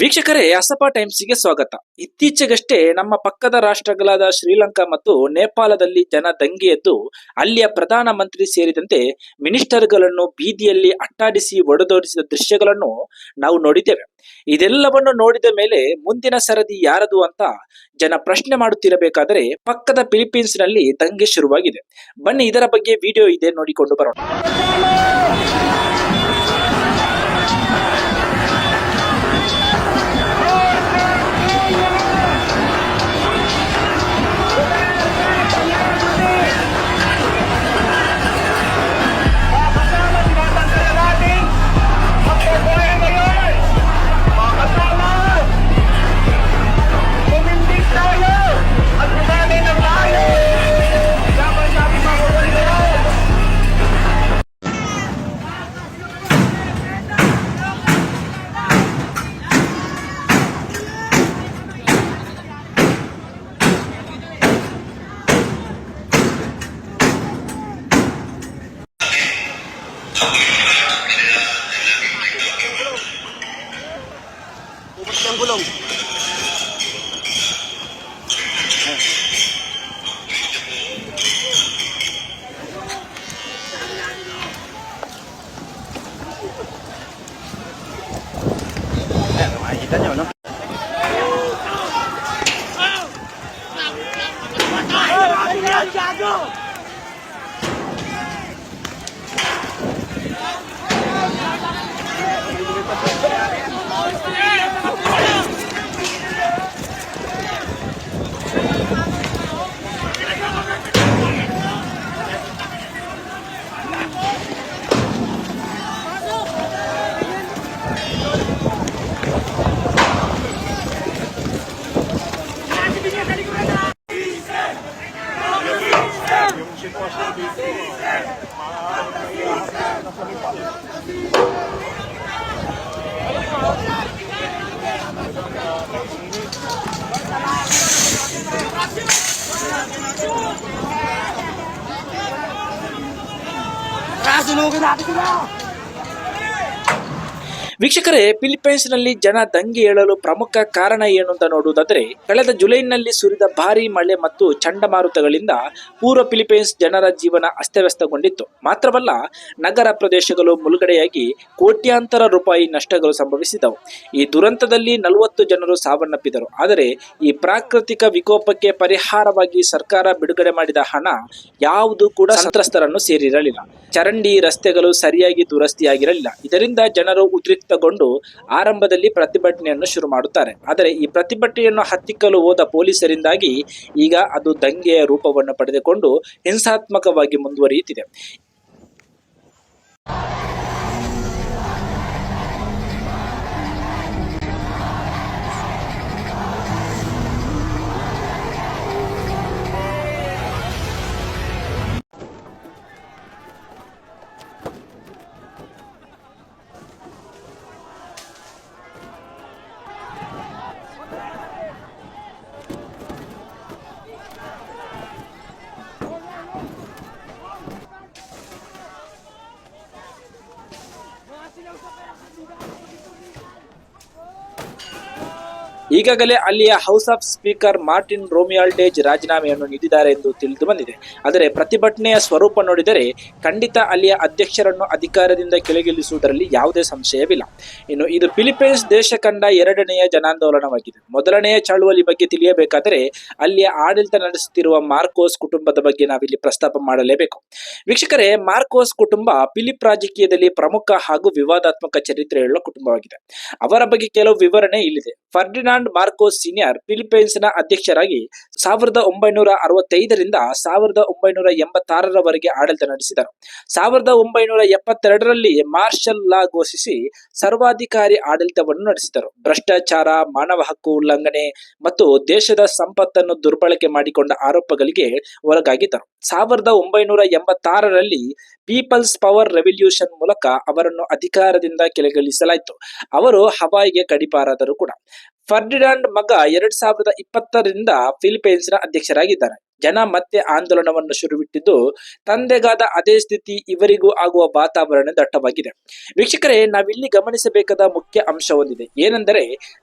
ವೀಕ್ಷಕರೇ ಅಸಪ ಟೈಮ್ಸ್ಗೆ ಸ್ವಾಗತ. ಇತ್ತೀಚೆಗಷ್ಟೇ ನಮ್ಮ ಪಕ್ಕದ ರಾಷ್ಟ್ರಗಳಾದ ಶ್ರೀಲಂಕಾ ಮತ್ತು ನೇಪಾಳದಲ್ಲಿ ಜನ ದಂಗೆ ಎದ್ದು ಅಲ್ಲಿಯ ಪ್ರಧಾನ ಮಂತ್ರಿ ಸೇರಿದಂತೆ ಮಿನಿಸ್ಟರ್ಗಳನ್ನು ಬೀದಿಯಲ್ಲಿ ಅಟ್ಟಾಡಿಸಿ ಒಡೆದೋರಿಸಿದ ದೃಶ್ಯಗಳನ್ನು ನಾವು ನೋಡಿದ್ದೇವೆ. ಇದೆಲ್ಲವನ್ನು ನೋಡಿದ ಮೇಲೆ ಮುಂದಿನ ಸರದಿ ಯಾರದು ಅಂತ ಜನ ಪ್ರಶ್ನೆ ಮಾಡುತ್ತಿರಬೇಕಾದರೆ ಪಕ್ಕದ ಫಿಲಿಪೀನ್ಸ್ನಲ್ಲಿ ದಂಗೆ ಶುರುವಾಗಿದೆ. ಬನ್ನಿ, ಇದರ ಬಗ್ಗೆ ವಿಡಿಯೋ ಇದೆ, ನೋಡಿಕೊಂಡು ಬರೋಣ. Ng gulong. Kasunugin natin sila! ವೀಕ್ಷಕರೇ ಫಿಲಿಪೈನ್ಸ್ನಲ್ಲಿ ಜನ ದಂಗೆ ಏಳಲು ಪ್ರಮುಖ ಕಾರಣ ಏನು ಅಂತ ನೋಡುವುದಾದರೆ, ಕಳೆದ ಜುಲೈನಲ್ಲಿ ಸುರಿದ ಭಾರಿ ಮಳೆ ಮತ್ತು ಚಂಡಮಾರುತಗಳಿಂದ ಪೂರ್ವ ಫಿಲಿಪೈನ್ಸ್ ಜನರ ಜೀವನ ಅಸ್ತವ್ಯಸ್ತಗೊಂಡಿತ್ತು. ಮಾತ್ರವಲ್ಲ, ನಗರ ಪ್ರದೇಶಗಳು ಮುಳುಗಡೆಯಾಗಿ ಕೋಟ್ಯಾಂತರ ರೂಪಾಯಿ ನಷ್ಟಗಳು ಸಂಭವಿಸಿದವು. ಈ ದುರಂತದಲ್ಲಿ ನಲವತ್ತು ಜನರು ಸಾವನ್ನಪ್ಪಿದರು. ಆದರೆ, ಈ ಪ್ರಾಕೃತಿಕ ವಿಕೋಪಕ್ಕೆ ಪರಿಹಾರವಾಗಿ ಸರ್ಕಾರ ಬಿಡುಗಡೆ ಮಾಡಿದ ಹಣ ಯಾವುದು ಕೂಡ ಸಂತ್ರಸ್ತರನ್ನು ಸೇರಿರಲಿಲ್ಲ. ಚರಂಡಿ ರಸ್ತೆಗಳು ಸರಿಯಾಗಿ ದುರಸ್ತಿಯಾಗಿರಲಿಲ್ಲ. ಇದರಿಂದ ಜನರು ಉದ್ರಿಕ್ತಗೊಂಡು ಆರಂಭದಲ್ಲಿ ಪ್ರತಿಭಟನೆಯನ್ನು ಶುರು ಮಾಡುತ್ತಾರೆ. ಆದರೆ ಈ ಪ್ರತಿಭಟನೆಯನ್ನು ಹತ್ತಿಕ್ಕಲು ಹೋದ ಪೊಲೀಸರಿಂದಾಗಿ ಈಗ ಅದು ದಂಗೆಯ ರೂಪವನ್ನು ಪಡೆದುಕೊಂಡು ಹಿಂಸಾತ್ಮಕವಾಗಿ ಮುಂದುವರಿಯುತ್ತಿದೆ. ಈಗಾಗಲೇ ಅಲ್ಲಿಯ house of speaker Martin Romualdez ರಾಜೀನಾಮೆಯನ್ನು ನೀಡಿದ್ದಾರೆ ಎಂದು ತಿಳಿದು ಬಂದಿದೆ. ಆದರೆ ಪ್ರತಿಭಟನೆಯ ಸ್ವರೂಪ ನೋಡಿದರೆ ಖಂಡಿತ ಅಲ್ಲಿಯ ಅಧ್ಯಕ್ಷರನ್ನು ಅಧಿಕಾರದಿಂದ ಕೆಳಗಿಳಿಸುವುದರಲ್ಲಿ ಯಾವುದೇ ಸಂಶಯವಿಲ್ಲ. ಇನ್ನು ಇದು ಫಿಲಿಪೈನ್ಸ್ ದೇಶ ಕಂಡ ಎರಡನೆಯ ಜನಾಂದೋಲನವಾಗಿದೆ. ಮೊದಲನೆಯ ಚಳುವಳಿ ಬಗ್ಗೆ ತಿಳಿಯಬೇಕಾದರೆ ಅಲ್ಲಿಯ ಆಡಳಿತ ನಡೆಸುತ್ತಿರುವ ಮಾರ್ಕೋಸ್ ಕುಟುಂಬದ ಬಗ್ಗೆ ನಾವಿಲ್ಲಿ ಪ್ರಸ್ತಾಪ ಮಾಡಲೇಬೇಕು. ವೀಕ್ಷಕರೇ, ಮಾರ್ಕೋಸ್ ಕುಟುಂಬ ಫಿಲಿಪ್ ರಾಜಕೀಯದಲ್ಲಿ ಪ್ರಮುಖ ಹಾಗೂ ವಿವಾದಾತ್ಮಕ ಚರಿತ್ರೆಯುಳ್ಳ ಕುಟುಂಬವಾಗಿದೆ. ಅವರ ಬಗ್ಗೆ ಕೆಲವು ವಿವರಣೆ ಇಲ್ಲಿದೆ. ಫರ್ಡಿನಾಂಡ್ ಮಾರ್ಕೋಸ್ ಸೀನಿಯರ್ ಫಿಲಿಪೈನ್ಸ್ನ ಅಧ್ಯಕ್ಷರಾಗಿ ಸಾವಿರದ ಒಂಬೈನೂರ ಅರವತ್ತೈದರಿಂದ ಸಾವಿರದ ಒಂಬೈನೂರ ಎಂಬತ್ತಾರರವರೆಗೆ ಆಡಳಿತ ನಡೆಸಿದರು. ಸಾವಿರದ ಒಂಬೈನೂರ ಎಪ್ಪತ್ತೆರಡರಲ್ಲಿ ಮಾರ್ಷಲ್ ಲಾ ಘೋಷಿಸಿ ಸರ್ವಾಧಿಕಾರಿ ಆಡಳಿತವನ್ನು ನಡೆಸಿದರು. ಭ್ರಷ್ಟಾಚಾರ, ಮಾನವ ಹಕ್ಕು ಉಲ್ಲಂಘನೆ ಮತ್ತು ದೇಶದ ಸಂಪತ್ತನ್ನು ದುರ್ಬಳಕೆ ಮಾಡಿಕೊಂಡ ಆರೋಪಗಳಿಗೆ ಒಳಗಾಗಿದ್ದರು. ಸಾವಿರದ ಒಂಬೈನೂರ ಎಂಬತ್ತಾರರಲ್ಲಿ ಪೀಪಲ್ಸ್ ಪವರ್ ರೆವಲ್ಯೂಷನ್ ಮೂಲಕ ಅವರನ್ನು ಅಧಿಕಾರದಿಂದ ಕೆಳಗಿಳಿಸಲಾಯಿತು. ಅವರು ಹವಾಯಿಗೆ ಕಡಿಪಾರಾದರೂ ಕೂಡ. ಫರ್ಡಿನಾಂಡ್ ಮಗ ಎರಡ್ ಸಾವಿರದ ಇಪ್ಪತ್ತರಿಂದ ಫಿಲಿಪೈನ್ಸ್ನ ಅಧ್ಯಕ್ಷರಾಗಿದ್ದಾರೆ. ಜನ ಮತ್ತೆ ಆಂದೋಲನವನ್ನು ಶುರುವಿಟ್ಟಿದ್ದು, ತಂದೆಗಾದ ಅದೇ ಸ್ಥಿತಿ ಇವರಿಗೂ ಆಗುವ ವಾತಾವರಣ ದಟ್ಟವಾಗಿದೆ. ವೀಕ್ಷಕರೇ, ನಾವಿಲ್ಲಿ ಗಮನಿಸಬೇಕಾದ ಮುಖ್ಯ ಅಂಶ ಒಂದಿದೆ ಏನೆಂದರೆ,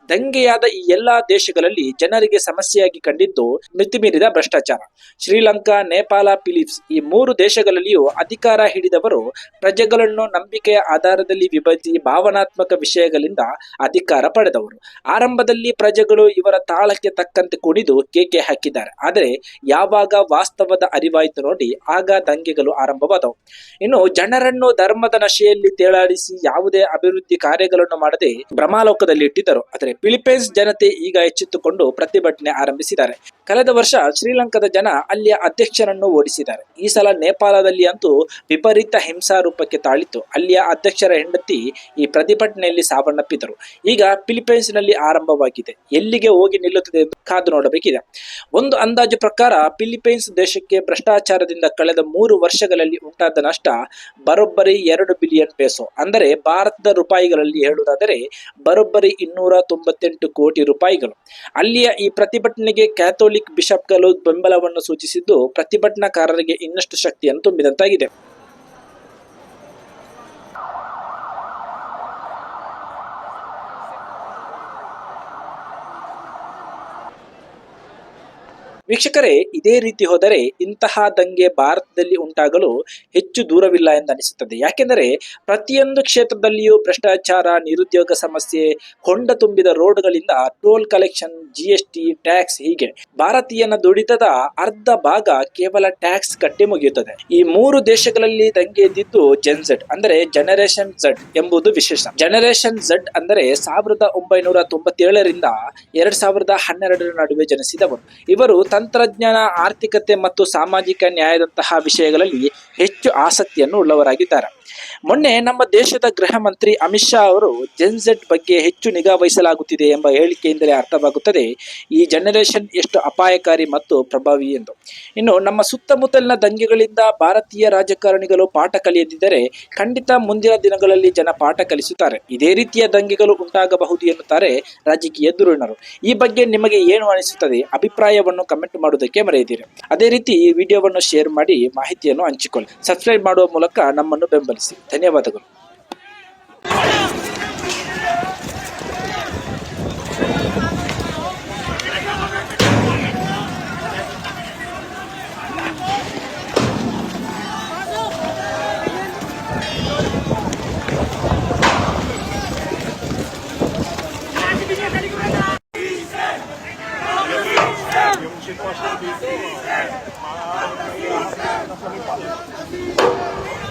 ದಂಗೆಯಾದ ಈ ಎಲ್ಲಾ ದೇಶಗಳಲ್ಲಿ ಜನರಿಗೆ ಸಮಸ್ಯೆಯಾಗಿ ಕಂಡಿದ್ದು ಮಿತಿಮೀರಿದ ಭ್ರಷ್ಟಾಚಾರ. ಶ್ರೀಲಂಕಾ, ನೇಪಾಳ, ಫಿಲಿಪ್ಸ್ ಈ ಮೂರು ದೇಶಗಳಲ್ಲಿಯೂ ಅಧಿಕಾರ ಹಿಡಿದವರು ಪ್ರಜೆಗಳನ್ನು ನಂಬಿಕೆಯ ಆಧಾರದಲ್ಲಿ ವಿಭಜಿಸಿ ಭಾವನಾತ್ಮಕ ವಿಷಯಗಳಿಂದ ಅಧಿಕಾರ ಪಡೆದವರು. ಆರಂಭದಲ್ಲಿ ಪ್ರಜೆಗಳು ಇವರ ತಾಳಕ್ಕೆ ತಕ್ಕಂತೆ ಕುಣಿದು ಕೇಕೆ ಹಾಕಿದ್ದಾರೆ. ಆದರೆ ಯಾವಾಗ ವಾಸ್ತವದ ಅರಿವಾಯಿತು ನೋಡಿ, ಆಗ ದಂಗೆಗಳು ಆರಂಭವಾದವು. ಇನ್ನು ಜನರನ್ನು ಧರ್ಮದ ನಶೆಯಲ್ಲಿ ತೇಲಾಡಿಸಿ ಯಾವುದೇ ಅಭಿವೃದ್ಧಿ ಕಾರ್ಯಗಳನ್ನು ಮಾಡದೆ ಭ್ರಮಾಲೋಕದಲ್ಲಿ ಇಟ್ಟಿದ್ದರು. ಆದರೆ ಫಿಲಿಪೈನ್ಸ್ ಜನತೆ ಈಗ ಎಚ್ಚೆತ್ತುಕೊಂಡು ಪ್ರತಿಭಟನೆ ಆರಂಭಿಸಿದ್ದಾರೆ. ಕಳೆದ ವರ್ಷ ಶ್ರೀಲಂಕಾದ ಜನ ಅಲ್ಲಿಯ ಅಧ್ಯಕ್ಷರನ್ನು ಓಡಿಸಿದ್ದಾರೆ. ಈ ಸಲ ನೇಪಾಳದಲ್ಲಿ ಅಂತೂ ವಿಪರೀತ ಹಿಂಸಾ ರೂಪಕ್ಕೆ ತಾಳಿತು ಅಲ್ಲಿಯ ಅಧ್ಯಕ್ಷರ ಹೆಂಡತಿ ಈ ಪ್ರತಿಭಟನೆಯಲ್ಲಿ ಸಾವನ್ನಪ್ಪಿದರು ಈಗ ಫಿಲಿಪೈನ್ಸ್ನಲ್ಲಿ ಆರಂಭವಾಗಿದೆ. ಎಲ್ಲಿಗೆ ಹೋಗಿ ನಿಲ್ಲುತ್ತದೆ ಕಾದು ನೋಡಬೇಕಿದೆ. ಒಂದು ಅಂದಾಜು ಪ್ರಕಾರ ಫಿಲಿಪೈನ್ಸ್ ದೇಶಕ್ಕೆ ಭ್ರಷ್ಟಾಚಾರದಿಂದ ಕಳೆದ ಮೂರು ವರ್ಷಗಳಲ್ಲಿ ಉಂಟಾದ ನಷ್ಟ ಬರೋಬ್ಬರಿ ಎರಡು ಬಿಲಿಯನ್ ಪೇಸೋ. ಅಂದರೆ ಭಾರತದ ರೂಪಾಯಿಗಳಲ್ಲಿ ಹೇಳುವುದಾದರೆ ಬರೋಬ್ಬರಿ ಇನ್ನೂರ ತೊಂಬತ್ತೆಂಟು ಕೋಟಿ ರೂಪಾಯಿಗಳು. ಅಲ್ಲಿಯ ಈ ಪ್ರತಿಭಟನೆಗೆ ಕ್ಯಾಥೋಲಿಕ್ ಬಿಷಪ್ಗಳು ಬೆಂಬಲವನ್ನು ಸೂಚಿಸಿದ್ದು ಪ್ರತಿಭಟನಾಕಾರರಿಗೆ ಇನ್ನಷ್ಟು ಶಕ್ತಿಯನ್ನು ತುಂಬಿದಂತಾಗಿದೆ. ವೀಕ್ಷಕರೇ, ಇದೇ ರೀತಿ ಹೋದರೆ ಇಂತಹ ದಂಗೆ ಭಾರತದಲ್ಲಿ ಉಂಟಾಗಲು ಹೆಚ್ಚು ದೂರವಿಲ್ಲ ಎಂದು ಅನಿಸುತ್ತದೆ. ಯಾಕೆಂದರೆ ಪ್ರತಿಯೊಂದು ಕ್ಷೇತ್ರದಲ್ಲಿಯೂ ಭ್ರಷ್ಟಾಚಾರ, ನಿರುದ್ಯೋಗ ಸಮಸ್ಯೆ, ಹೊಂಡ ತುಂಬಿದ ರೋಡ್ಗಳಿಂದ toll collection, G S T, tax ಹೀಗೆ ಭಾರತೀಯನ ದುಡಿತದ ಅರ್ಧ ಭಾಗ ಕೇವಲ ಟ್ಯಾಕ್ಸ್ ಕಟ್ಟಿ ಮುಗಿಯುತ್ತದೆ. ಈ ಮೂರು ದೇಶಗಳಲ್ಲಿ ದಂಗೆ ಎದ್ದಿದ್ದು ಜೆನ್ಝಡ್ ಅಂದರೆ ಜನರೇಷನ್ ಝಡ್ ಎಂಬುದು ವಿಶೇಷ. ಜನರೇಷನ್ ಝಡ್ ಅಂದರೆ ಸಾವಿರದ ಒಂಬೈನೂರ ತೊಂಬತ್ತೇಳರಿಂದ ಎರಡ್ ಸಾವಿರದ ಹನ್ನೆರಡರ ನಡುವೆ ಜನಿಸಿದವರು. ಇವರು ತಂತ್ರಜ್ಞಾನ ಆರ್ಥಿಕತೆ ಮತ್ತು ಸಾಮಾಜಿಕ ನ್ಯಾಯದಂತಹ ವಿಷಯಗಳಲ್ಲಿ ಹೆಚ್ಚು ಆಸಕ್ತಿಯನ್ನು ಉಳ್ಳವರಾಗಿದ್ದಾರೆ. ಮೊನ್ನೆ ನಮ್ಮ ದೇಶದ ಗೃಹ ಮಂತ್ರಿ ಅಮಿತ್ ಶಾ ಅವರು ಜೆನ್ಝೆಡ್ ಬಗ್ಗೆ ಹೆಚ್ಚು ನಿಗಾ ವಹಿಸಲಾಗುತ್ತಿದೆ ಎಂಬ ಹೇಳಿಕೆಯಿಂದಲೇ ಅರ್ಥವಾಗುತ್ತದೆ. ಈ ಜನರೇಷನ್ ಎಷ್ಟು ಅಪಾಯಕಾರಿ ಮತ್ತು ಪ್ರಭಾವಿ ಎಂದು. ಇನ್ನು ನಮ್ಮ ಸುತ್ತಮುತ್ತಲಿನ ದಂಗೆಗಳಿಂದ ಭಾರತೀಯ ರಾಜಕಾರಣಿಗಳು ಪಾಠ ಕಲಿಯದಿದ್ದರೆ ಖಂಡಿತ ಮುಂದಿನ ದಿನಗಳಲ್ಲಿ ಜನ ಪಾಠ ಕಲಿಸುತ್ತಾರೆ. ಇದೇ ರೀತಿಯ ದಂಗೆಗಳು ಉಂಟಾಗಬಹುದು ಎನ್ನುತ್ತಾರೆ ರಾಜಕೀಯ ಧುರೀಣರು. ಈ ಬಗ್ಗೆ ನಿಮಗೆ ಏನು ಅನಿಸುತ್ತದೆ? ಅಭಿಪ್ರಾಯವನ್ನು ಕಮೆಂಟ್ ಮಾಡುವುದಕ್ಕೆ ಮರೆಯದಿರಿ. ಅದೇ ರೀತಿ ಈ ವಿಡಿಯೋವನ್ನು ಶೇರ್ ಮಾಡಿ ಮಾಹಿತಿಯನ್ನು ಹಂಚಿಕೊಳ್ಳಿ. ಸಬ್ಸ್ಕ್ರೈಬ್ ಮಾಡುವ ಮೂಲಕ ನಮ್ಮನ್ನು ಬೆಂಬಲಿಸಿ. ಮಾಡಿಸಿ ಧನ್ಯವಾದಗಳು Thank you.